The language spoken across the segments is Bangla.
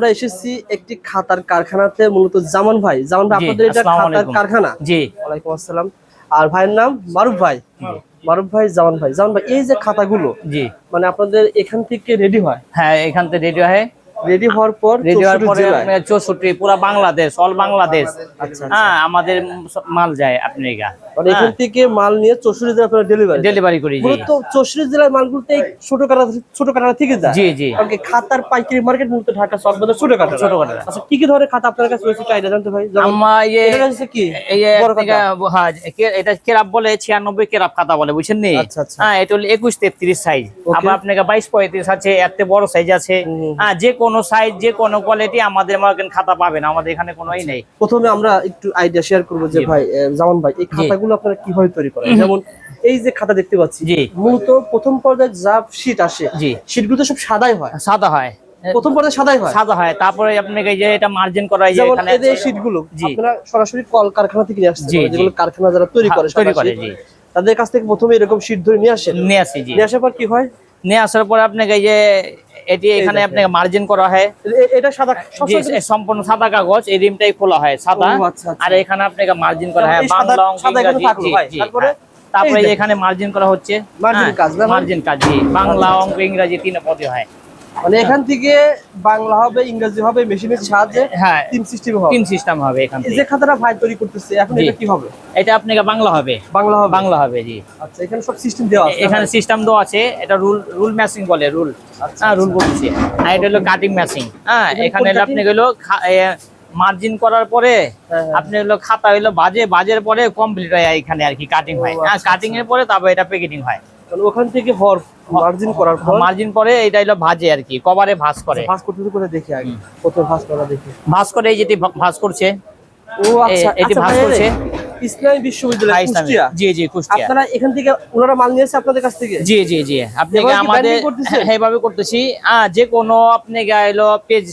আমরা এসেছি একটি খাতার কারখানাতে মূলত জামান ভাই। জামান ভাই আপনাদের এটা খাতার কারখানা? জি। ওয়ালাইকুম আসসালাম। আর ভাইয়ের নাম মারুফ ভাই। মারুফ ভাই জামান ভাই। জামান ভাই এই যে খাতাগুলো জি। মানে আপনাদের এখান থেকে রেডি হয়? হ্যাঁ এখান থেকে রেডি হয়। রেডি হওয়ার পর রেডি হওয়ার পরে। চৌষট্টি পুরা বাংলাদেশ অল বাংলাদেশ। আচ্ছা হ্যাঁ আমাদের মাল যায় আপনি মানে এখান থেকে মাল নিয়ে চৌষট্টি জেলা আপনারা ডেলিভারি ডেলিভারি করি মূলত চৌষট্টি জেলার মালগুলোতে ছোট কাটা ছোট কাটা থেকে যায়। জি জি। কারণ খাতার পাইকারি মার্কেট মূলত ঢাকা ছোট কাটা ছোট কাটা। আচ্ছা কি কি ধরনের খাতা আপনার কাছে রয়েছে idea জানতে ভাই? আমার কি? এই। হ্যাঁ, এটা কেরাপ বলে ছিয়ানব্বই কেরাপ খাতা বলে বুঝছেন নি? আচ্ছা, আচ্ছা। হ্যাঁ এটা হলো একুশ তেত্রিশ সাইজ. আবার আপনাকে বাইশ পঁয়ত্রিশ আছে এত বড় সাইজ আছে। হ্যাঁ যে কোনো সাইজ যে কোনো কোয়ালিটি আমাদের মার্কেট খাতা পাবেন আমাদের এখানে কোনোই নেই। প্রথমে আমরা একটু আইডিয়া শেয়ার করব যে ভাই জামান ভাই এই খাতাগুলো আপনারা কীভাবে তৈরি করেন? যেমন এই যে খাতা দেখতে পাচ্ছি জি। মূলত প্রথম পর্যায়ে যা শীট আসে জি। শীটগুলো তো সব সাদাই হয়। সাদা হয়। প্রথম পর্যায়ে সাদাই হয়। সাদা হয়। তারপরে আপনাকে এই যে এটা মার্জিন করা এই যে যেমন এখানে এদের শীটগুলো জি। আপনারা সরাসরি কল কারখানা থেকে নিয়ে আসছে। যেগুলো কারখানা যারা তৈরি করে হ্যাঁ, তৈরি করে, জি। তাদের কাছ থেকে প্রথমে এরকম শীট ধরে নিয়ে আসেন। নিয়ে আসি জি। নিয়ে আসার পর কি হয়? নিয়ে আসার পরে আপনাকে এই যে এটি এখানে আপনাকে মার্জিন করা হয় এটা সাদা সম্পূর্ণ সাদা কাগজ এই রিমটাই খোলা হয় সাদা আচ্ছা, আচ্ছা। আর এখানে আপনাকে মার্জিন করা হয় বাম লং তারপরে? হ্যাঁ। তারপরে। এখানে মার্জিন করা হচ্ছে Margin হ্যাঁ, কাজ মার্জিন কাজ বাংলা অঙ্ক ইংরাজি তিন পদে হয় মানে এখান থেকে বাংলা হবে ইংরেজি হবে মেশিনের সাহায্যে হ্যাঁ তিন সিস্টেম হবে। তিন সিস্টেম হবে এখান থেকে। যে খাতাটা ভাই তৈরি করতেছে এখন এটা কি হবে? এটা আপনাকে বাংলা হবে। বাংলা হবে। বাংলা হবে জি। আচ্ছা এখানে সব সিস্টেম দেওয়া আছে এখানে সিস্টেম দেওয়া আছে এটা রুল রুল ম্যাচিং বলে রুল আচ্ছা, হ্যাঁ রুল বলছি। আর এটা হলো কাটিং ম্যাচিং হ্যাঁ এখানে আপনি হলো মার্জিন করার পরে হ্যাঁ, হ্যাঁ। আপনি হলো খাতা হলো বাজে বাজের পরে কমপ্লিট হয় এখানে আর কি কাটিং হয়। হ্যাঁ আচ্ছা, কাটিং এর পরে তারপর এটা প্যাকেটিং হয়। ওখান থেকে হর মার্জিন করার পর মার্জিন পরে এটা হলো ভাজে আর কি কভারে ভাঁজ করে। ভাঁজ করতে করে দেখি আগে প্রথমে ভাঁজ করা দেখি। ভাঁজ করে এই যেটি ভাঁজ করছে ও আচ্ছা এটি আচ্ছা ভাঁজ ভাই, করছে। ইসলামী বিশ্ববিদ্যালয় হ্যাঁ, কুষ্টিয়া? জি জি কুষ্টিয়া। আপনারা এখান থেকে ওনারা মাল নিয়েছে আপনাদের কাছ থেকে? জি জি জি। আপনি আমাদের? হ্যাঁ, এইভাবে করতেছি। হ্যাঁ যে কোনো আপনি এলো পেজ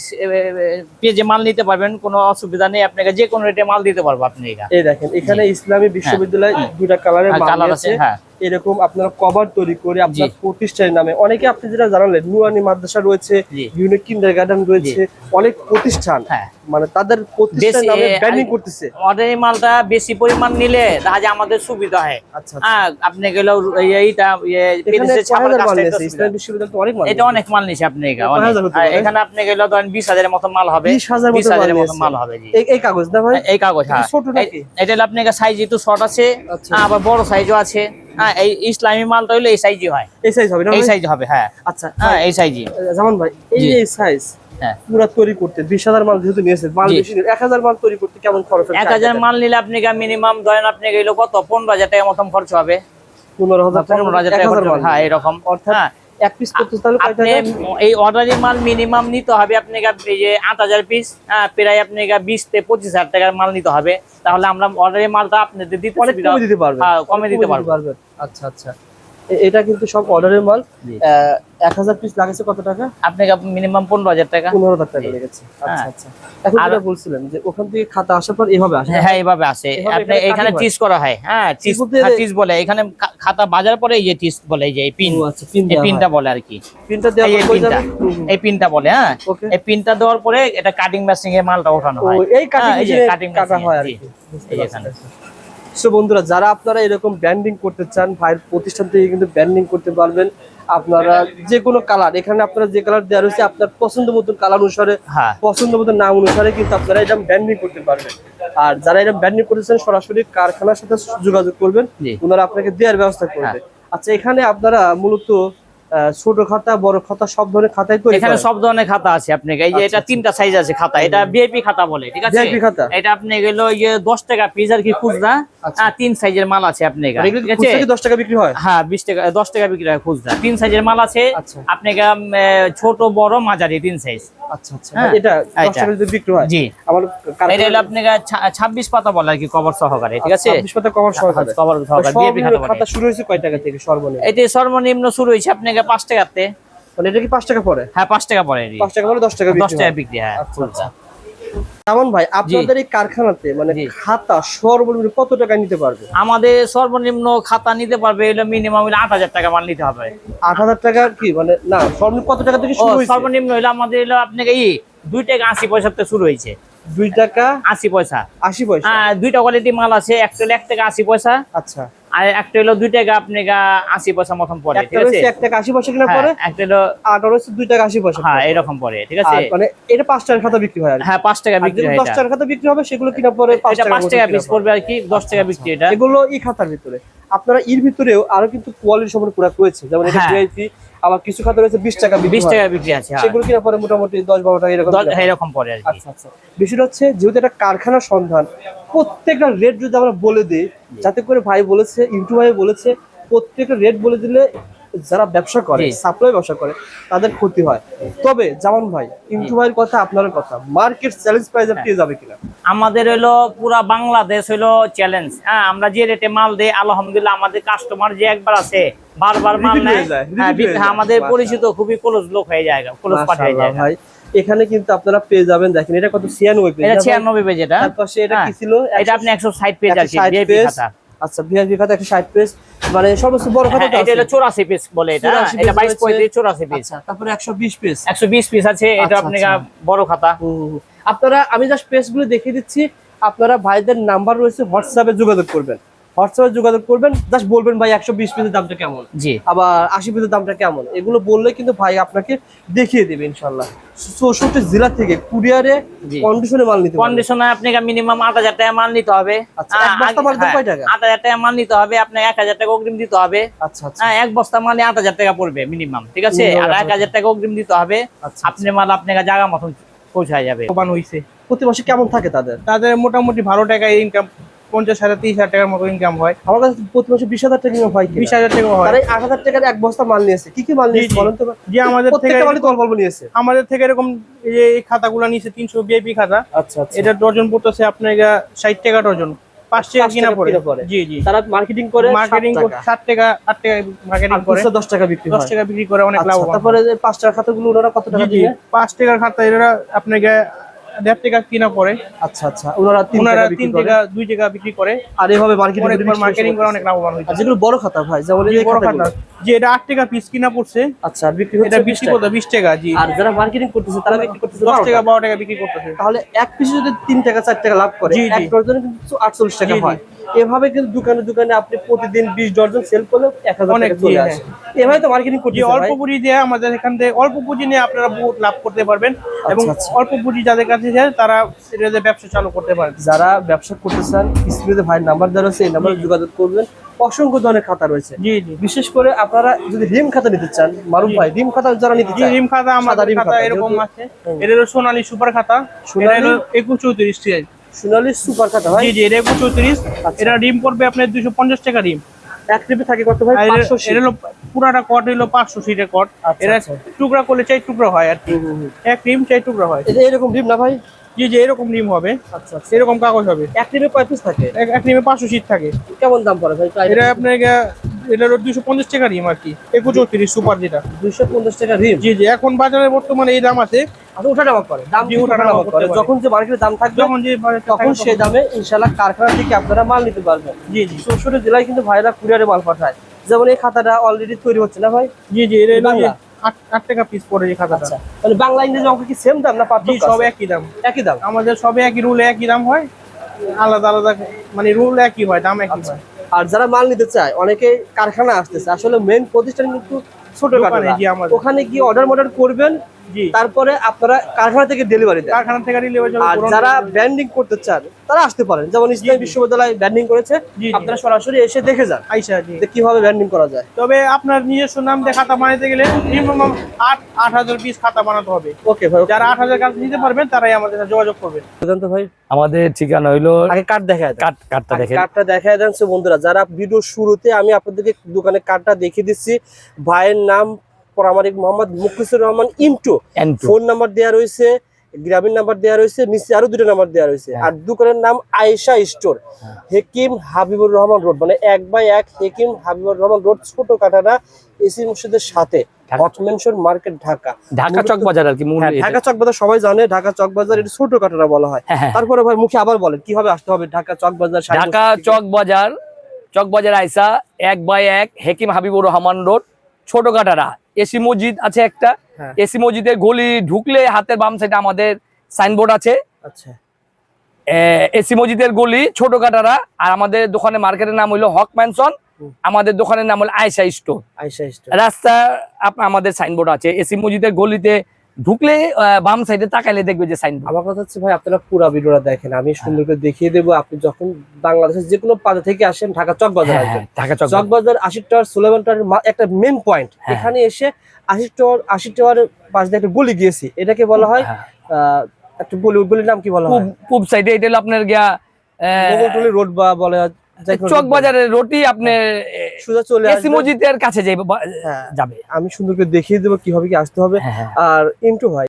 পেজে মাল নিতে পারবেন কোনো অসুবিধা নেই। আপনাকে যে কোনো রেটে মাল দিতে পারব আপনি এই দেখেন এখানে ইসলামী বিশ্ববিদ্যালয় দুটা কালারের হ্যাঁ, মাল আছে, হ্যাঁ। এরকম আপনারা কভার তৈরি করে আপনার প্রতিষ্ঠানের নামে। অনেকে আপনি যেটা জানালেন নুরানি মাদ্রাসা রয়েছে। বিভিন্ন কিন্ডার গার্ডেন রয়েছে অনেক প্রতিষ্ঠান। হ্যাঁ। মানে তাদের প্রতিষ্ঠান বেশি, নামে ব্র্যান্ডিং করতেছে। অর্ডারি মালটা বেশি পরিমাণ নিলে দেখা যায় আমাদের সুবিধা হয়। আচ্ছা হ্যাঁ আপনি গেল এইটা ছাপার কাজটা ইসলামী। বিশ্ববিদ্যালয় তো অনেক মাল এটা অনেক মাল নিছে আপনি এখানে, আপনি গেল ধরেন বিশ হাজারের মতো মাল হবে। বিশ হাজার বিশ মতো মাল হবে জি। এই- কাগজ না ভাই? এই কাগজ হ্যাঁ। ছোট নাকি? এটা হলো আপনার সাইজ একটু শর্ট আছে। আচ্ছা। হ্যাঁ, আবার বড় সাইজও আছে। হ্যাঁ এই ইসলামী মালটা হলো এই সাইজই হয়। এই সাইজ হবে না এই ভাই? সাইজ হবে হ্যাঁ। আচ্ছা হ্যাঁ এই সাইজই জামান ভাই এই যে সাইজ হ্যাঁ। পুরা তৈরি করতে বিশ হাজার মাল যেহেতু নিয়েছে মাল বেশি এক হাজার মাল তৈরি করতে কেমন খরচ এক হাজার মাল নিলে আপনি মিনিমাম ধরেন আপনি গেলো কত? পনেরো হাজার টাকা মতন খরচ হবে। পনেরো হাজার পনেরো হাজার টাকা। হ্যাঁ এরকম। অর্থাৎ এক পিস করতে তাহলে কয় আপনি টাকা এই অর্ডারি মাল মিনিমাম নিতে হবে এই যে পিস প্রায় আপনি বিশ থেকে পঁচিশ হাজার টাকার মাল নিতে হবে। তাহলে আমরা অর্ডারি মালটা আপনাদের দিতে অনেক কমে দিতে পারব হ্যাঁ, কমে দিতে পারব আচ্ছা আচ্ছা। এটা কিন্তু সব অর্ডারের মাল। এক হাজার পিস লাগেছে কত টাকা? আপনাকে মিনিমাম পনেরো হাজার টাকা। পনেরো হাজার টাকা লেগেছে। আচ্ছা হ্যাঁ। আচ্ছা এখন যেটা বলছিলেন যে ওখান থেকে খাতা আসার পর এভাবে আসে। হ্যাঁ এইভাবে আসে। আপনি এখানে? টিস করা হয়। হ্যাঁ বলতে হ্যাঁ, বলে। এখানে খাতা বাজার পরে এই যে টিস বলে এই যে পিন। আচ্ছা পিন পিনটা বলে আর কি। পিনটা দেওয়ার এই পিনটা। এই পিনটা বলে হ্যাঁ। এই পিনটা দেওয়ার পরে এটা কাটিং মেশিং এ মালটা ওঠানো হয়। এই কাটিং হ্যাঁ, মেশিনে কাটা হয় আর। কি। So বন্ধুরা যারা আপনারা এরকম ব্র্যান্ডিং করতে চান ভাইয়ের প্রতিষ্ঠান থেকে কিন্তু ব্র্যান্ডিং করতে পারবেন। আপনারা যে কোনো কালার এখানে আপনারা যে কালার দেওয়া রয়েছে আপনার পছন্দ মতো কালার অনুসারে হ্যাঁ। পছন্দ মতো নাম অনুসারে কিন্তু আপনারা এটা ব্র্যান্ডিং করতে পারবেন। আর যারা এটা ব্র্যান্ডিং করতেছেন সরাসরি কারখানার সাথে যোগাযোগ করবেন ওনারা আপনাকে দেওয়ার ব্যবস্থা করবে। আচ্ছা এখানে আপনারা মূলত ছোট খাতা বড় খাতা সব ধরনের খাতাই তো এখানে সব ধরনের খাতা আছে আপনাকে এই যে আচ্ছা, এটা তিনটা সাইজ আছে খাতা এটা ভিআইপি খাতা বলে ঠিক আছে? খাতা? এটা আপনি গেল ইয়ে দশ টাকা পিস আর কি খুচরা আচ্ছা। হ্যাঁ তিন সাইজের মাল আছে আপনি দশ টাকা বিক্রি হয়? হ্যাঁ বিশ টাকা দশ টাকা বিক্রি হয় খুচরা। তিন সাইজের মাল আছে আচ্ছা। ছোট বড় মাঝারি তিন সাইজ আচ্ছা আচ্ছা। হ্যাঁ, ছাব্বিশ পাতা বলে আর কি কভার সহকারে ঠিক আছে? সর্বনিম্ন শুরু হয়েছে কয় টাকা থেকে সর্বনিম্ন? এটি সর্বনিম্ন শুরু হয়েছে আপনাকে পাঁচ টাকাতে। মানে এটা কি পাঁচ টাকা পরে হ্যাঁ পাঁচ টাকা পরে পাঁচ টাকা পরে দশ টাকা দশ টাকা বিক্রি হ্যাঁ আচ্ছা। ভাই আপনাদের এই কারখানাতে মানে খাতা সর্বনিম্ন কত টাকা নিতে পারবে? আমাদের সর্বনিম্ন খাতা নিতে পারবে এলো মিনিমাম হলো আট হাজার টাকা মাল নিতে হবে। আট হাজার টাকা কি? মানে না সর্বনিম্ন কত টাকা থেকে শুরু সর্বনিম্ন হলো আমাদের হলো আপনাকে ই দুই টাকা আশি পয়সা থেকে শুরু হয়েছে। দুই টাকা আশি পয়সা। আশি পয়সা? আহ, দুইটা কোয়ালিটি মাল আছে একটা এক টাকা আশি পয়সা। আচ্ছা। আর একটা হলো দুই টাকা আপনি আশি পয়সা মতন পড়ে একটা ঠিক আছে? এক টাকা আশি পয়সা কিনা পরে? হ্যাঁ, একটা হলো আর হচ্ছে দুই টাকা আশি পয়সা হ্যাঁ এরকম পড়ে ঠিক আছে? মানে এটা পাঁচ টাকার খাতা বিক্রি হয়। হ্যাঁ পাঁচ টাকা বিক্রি হয় দশ টাকার খাতা বিক্রি হবে সেগুলো কিনা পরে পাঁচ টাকা পিস পড়বে আর কি দশ টাকা বিক্রি এটা। এগুলো ই খাতার ভিতরে। আপনারা এর ভিতরেও আরও কিন্তু কোয়ালিটি সম্পন্ন প্রোডাক্ট রয়েছে। যেমন এটা হ্যাঁ। ভিআইপি আবার কিছু খাতা রয়েছে বিশ টাকা বিশ টাকা বিক্রি আছে হ্যাঁ। সেগুলো কিনা পরে মোটামুটি দশ বারো টাকা এরকম এরকম পড়ে আর আচ্ছা আচ্ছা। বিষয়টা হচ্ছে যেহেতু এটা কারখানার সন্ধান প্রত্যেকটা রেট যদি আমরা বলে দিই যাতে করে ভাই বলেছে ইন্টু ভাই বলেছে প্রত্যেকটা রেট বলে দিলে যারা ব্যবসা করে সাপ্লাই ব্যবসা করে তাদের ক্ষতি হয়। তবে জামান ভাই ইন্টু ভাইয়ের কথা আপনার কথা মার্কেট চ্যালেঞ্জ প্রাইস হ্যাঁ। পেয়ে যাবে কিনা? আমাদের হলো পুরা বাংলাদেশ হলো চ্যালেঞ্জ হ্যাঁ আমরা যে রেটে মাল দেই আলহামদুলিল্লাহ আমাদের কাস্টমার যে একবার আছে বারবার মাল নেয়। হ্যাঁ, হয়ে হ্যাঁ। আমাদের পরিচিত খুবই ক্লোজ লোক হয়ে যায় ক্লোজ পার্টি হয়ে যায়। ভাই এখানে কিন্তু আপনারা পেয়ে যাবেন দেখেন এটা কত ছিয়ানব্বই পেজ এটা ছিয়ানব্বই পেজ এটা। তার পাশে এটা হ্যাঁ, কি ছিল? এটা আপনি একশো ষাট পেজ আর কি 160 VIP পেজ। খাতা। আচ্ছা ভিআইপি খাতা একশো ষাট পেজ মানে সর্বোচ্চ বড় খাতা হ্যাঁ, এটা হলো চৌরাশি পিস বলে এটা। এটা piece বাইশ রয়েছে। পঁয়ত্রিশ চৌরাশি পিস আচ্ছা তারপরে একশো বিশ পেজ একশো বিশ পিস আছে এটা আপনার আপনি আচ্ছা। বড় খাতা। আপনারা আমি জাস্ট পেজগুলো দেখিয়ে দিচ্ছি। আপনারা ভাইদের নাম্বার রয়েছে হোয়াটসঅ্যাপে যোগাযোগ করবেন। হোয়াটসঅ্যাপে যোগাযোগ করবেন জাস্ট বলবেন ভাই একশো বিশ পিসের দামটা কেমন? জি। আবার আশি পিসের দামটা কেমন? এগুলো বললে কিন্তু ভাই আপনাকে দেখিয়ে দেবে ইনশাল্লাহ চৌষট্টি জেলা থেকে কুরিয়ারে কন্ডিশনে মাল নিতে কন্ডিশনে আপনাকে মিনিমাম আট হাজার টাকা মাল নিতে হবে। আচ্ছা, কয় টাকা? আট হাজার টাকা মাল নিতে হবে আপনাকে এক হাজার টাকা অগ্রিম দিতে হবে। আচ্ছা আচ্ছা। হ্যাঁ এক বস্তা মালে আট হাজার টাকা পড়বে মিনিমাম ঠিক আছে? আর এক হাজার টাকা অগ্রিম দিতে হবে। আচ্ছা আপনি মাল আপনাকে জায়গা মতন পৌঁছায় যাবে। হয়েছে প্রতি মাসে কেমন থাকে তাদের? তাদের মোটামুটি ভালো টাকা ইনকাম পঞ্চাশ হাজার তিরিশ হাজার টাকার মতো ইনকাম হয়। আমার কাছে প্রতি মাসে বিশ হাজার টাকা income হয় বিশ হাজার টাকা হয়। তারা আট হাজার টাকার এক বস্তা মাল নিয়েছে। কি কি মাল নিয়েছে বলেন তো? যে আমাদের থেকে অল্প নিয়েছে। আমাদের থেকে এরকম এই খাতাগুলো নিচে তিনশো বিআইপি খাতা। আচ্ছা আচ্ছা। এটা ডজন পড়তেছে আপনার ষাট টাকা ডজন। পাঁচ টাকা কিনা পড়ে। জি জি। তারা মার্কেটিং করে মার্কেটিং টাকা। আট টাকা মার্কেটিং করে। দশ টাকা বিক্রি দশ টাকা বিক্রি করে অনেক আচ্ছা, লাভবান তারপরে পাঁচ টাকার খাতাগুলো ওনারা কত টাকা জি। পাঁচ টাকার খাতা এরা আপনাকে দেড় টাকা কিনা পড়ে। আচ্ছা আচ্ছা। ওনারা তিন ওনারা টাকা তিন টাকা দুই টাকা বিক্রি করে। আর এভাবে মার্কেটিং মার্কেটিং করে অনেক লাভবান হয়েছে যেগুলো বড় খাতা ভাই যেমন বড় খাতা। যে এটা আট টাকা পিস কিনা পড়ছে আচ্ছা বিক্রি হচ্ছে এটা বিশ বিক্রি টাকা। করতে বিশ টাকা জি। আর যারা মার্কেটিং করতেছে তারা বিক্রি করতেছে দশ বারো টাকা টাকা। বারো টাকা বিক্রি করতেছে। তাহলে এক পিসে যদি তিন টাকা চার টাকা লাভ করে। এক ডজনে কিন্তু আটচল্লিশ টাকা জি, জি। হয়। এভাবে কিন্তু দোকানে দোকানে আপনি প্রতিদিন বিশ ডজন সেল করলে এক হাজার অনেক, টাকা চলে আসে। এভাবে তো মার্কেটিং করতে অল্প পুঁজি দিয়ে আমাদের এখান থেকে অল্প পুঁজি নিয়ে আপনারা বহুত লাভ করতে পারবেন। এবং আচ্ছা। অল্প পুঁজি যাদের কাছে যায় তারা এটাতে ব্যবসা চালু করতে পারেন যারা ব্যবসা করতে চান স্ক্রিনে ভাইয়ের নাম্বার দেওয়া রয়েছে এই নাম্বারে যোগাযোগ করবেন। অসংখ্য ধরনের খাতা রয়েছে। জি জি। বিশেষ করে আপনারা যদি রিম খাতা নিতে চান মারুফ ভাই রিম খাতা যারা নিতে চান রিম খাতা আমাদের রিম খাতা এরকম আছে। এটা হলো সোনালী সুপার খাতা এটা সোনালী? হলো একুশ চৌত্রিশ ঠিক আছে। সোনালি সুপার খাতা ভাই। জি জি এটা একুশ চৌত্রিশ। আচ্ছা। এটা রিম পড়বে আপনার দুশো পঞ্চাশ টাকা রিম। এক ট্রিপে থাকে কত ভাই? আর এটা- পাঁচশো এটা হলো পুরাটা কট হলো পাঁচশো সিটের কট। আচ্ছা, এটা আচ্ছা। টুকরা করলে চাই টুকরা হয় আর এক রিম চাই টুকরা হয়। এটা এরকম রিম না ভাই? জি জি এরকম রিম হবে। আচ্ছা আচ্ছা। এরকম কাগজ হবে। এক ট্রিপে কয় পিস থাকে? এক- রিমে পাঁচশো সিট থাকে। কেমন দাম পড়ে ভাই এটা আপনার এটা হলো দুশো পঞ্চাশ টাকা রিম আর কি। একুশ চৌত্রিশ সুপার যেটা। পঞ্চাশ টাকা রিম জি জি এখন বাজারে বর্তমানে এই দাম আছে। আচ্ছা ওঠা নামা করে। দাম করে যখন যে মার্কেটে দাম থাকবে যখন যে তখন সেই দামে ইনশাল্লাহ কারখানা থেকে আপনারা মাল নিতে পারবেন। জি জি। জেলায় কিন্তু ভাইরা কুরিয়ারে মাল পাঠায়। যেমন এই খাতাটা অলরেডি তৈরি হচ্ছে না ভাই? জি জি এটা? যে আট টাকা পিস পড়ে খাতাটা। আচ্ছা মানে বাংলা ইংরেজি অঙ্ক কি সেম দাম না পার্থক্য সব একই দাম। একই দাম? আমাদের সবে একই রুল একই দাম হয়। আলাদা আলাদা মানে রুল একই হয় দাম একই হয়। আর যারা মাল নিতে চায় অনেকে কারখানা আসতেছে। আসলে মেন প্রতিষ্ঠান কিন্তু ছোট কারখানা আমাদের। ওখানে গিয়ে অর্ডার মর্ডার করবেন তারপরে আপনারা কারখানা থেকে ডেলিভারি দেন। কারখানা থেকে ডেলিভারি আর যারা ব্র্যান্ডিং করতে চান তারা আসতে পারেন। যেমন ইসলামী বিশ্ববিদ্যালয় ব্র্যান্ডিং করেছে। আপনারা সরাসরি এসে দেখে যান আইসা জি। যে কীভাবে ব্র্যান্ডিং করা যায়। তবে আপনার নিজস্ব নাম দিয়ে খাতা বানাতে গেলে মিনিমাম আট আট হাজার পিস খাতা বানাতে হবে। ওকে ভাই যারা আট হাজার কাজ নিতে পারবেন তারাই আমাদের সাথে যোগাযোগ করবেন ভাই? আমাদের ঠিকানা হইল আগে কার্ড দেখায় দেন। কাঠটা দেখেন। কার্ডটা দেখায় দেন সো বন্ধুরা যারা ভিডিও শুরুতে আমি আপনাদেরকে দোকানে কার্ডটা দেখিয়ে দিচ্ছি ভাইয়ের নাম প্রামাণিক মোহাম্মদ মুখলিসুর রহমান ইন্টু N2 ফোন নাম্বার দেওয়া রয়েছে গ্রামীণ নাম্বার দেওয়া রয়েছে নিচে আরও দুটো নাম্বার দেওয়া রয়েছে হ্যাঁ। আর দোকানের নাম আয়েশা স্টোর হেকিম হাবিবুর রহমান রোড মানে এক বাই এক হেকিম হাবিবুর রহমান রোড ছোট কাটারা এসি মসজিদের সাথে। হটমেনশন মার্কেট ঢাকা ঢাকা চক বাজার আর কি হ্যাঁ। ঢাকা চক বাজার সবাই জানে ঢাকা চক বাজার এটা ছোট কাটারা বলা হয় হ্যাঁ, হ্যাঁ। তারপরে ভাই মুখে আবার বলেন কীভাবে আসতে হবে ঢাকা চক বাজার ঢাকা বাজার চক বাজার আইসা এক বাই এক হেকিম হাবিবুর রহমান রোড ছোট কাটারা এসি মসজিদ আছে একটা। হ্যাঁ। এসি মসজিদের গলি ঢুকলে হাতের বাম সাইডে আমাদের সাইনবোর্ড আছে। আচ্ছা। এসি মসজিদের গলি ছোট কাটারা আর আমাদের দোকানের মার্কেটের নাম হলো হক ম্যানসন আমাদের দোকানের নাম হলো আয়সা স্টোর আয়সা স্টোর রাস্তা আপনার আমাদের সাইনবোর্ড আছে। এসি মসজিদের গলিতে ঢুকলে বাম সাইডে তাকাইলে দেখবে যে সাইন আমার কথা হচ্ছে ভাই আপনারা পুরো ভিডিওটা দেখেন। আমি সুন্দর করে দেখিয়ে দেবো। আপনি যখন বাংলাদেশের যে কোনো প্রান্ত থেকে আসেন ঢাকা চক বাজার হ্যাঁ আসবেন। ঢাকা চক চক বাজার। আশি টাওয়ার সোলেমান টাওয়ার একটা মেন পয়েন্ট হ্যাঁ। এখানে এসে আশি টাওয়ার আশি টাওয়ার পাশ দিয়ে একটা গলি গিয়েছি। এটাকে বলা হয় হ্যাঁ। আহ, একটা গলি গলির নাম কি বলা হয়? পূব- সাইডে এটা হলো আপনার গিয়া রোড বা বলা হোক চক বাজারের রোটি আপনার সোজা চলে এসি মসজিদের কাছে যাবে হ্যাঁ। যাবে। আমি সুন্দর করে দেখিয়ে দেবো কীভাবে কি আসতে হবে। হ্যাঁ হ্যাঁ। আর ইন্টু ভাই।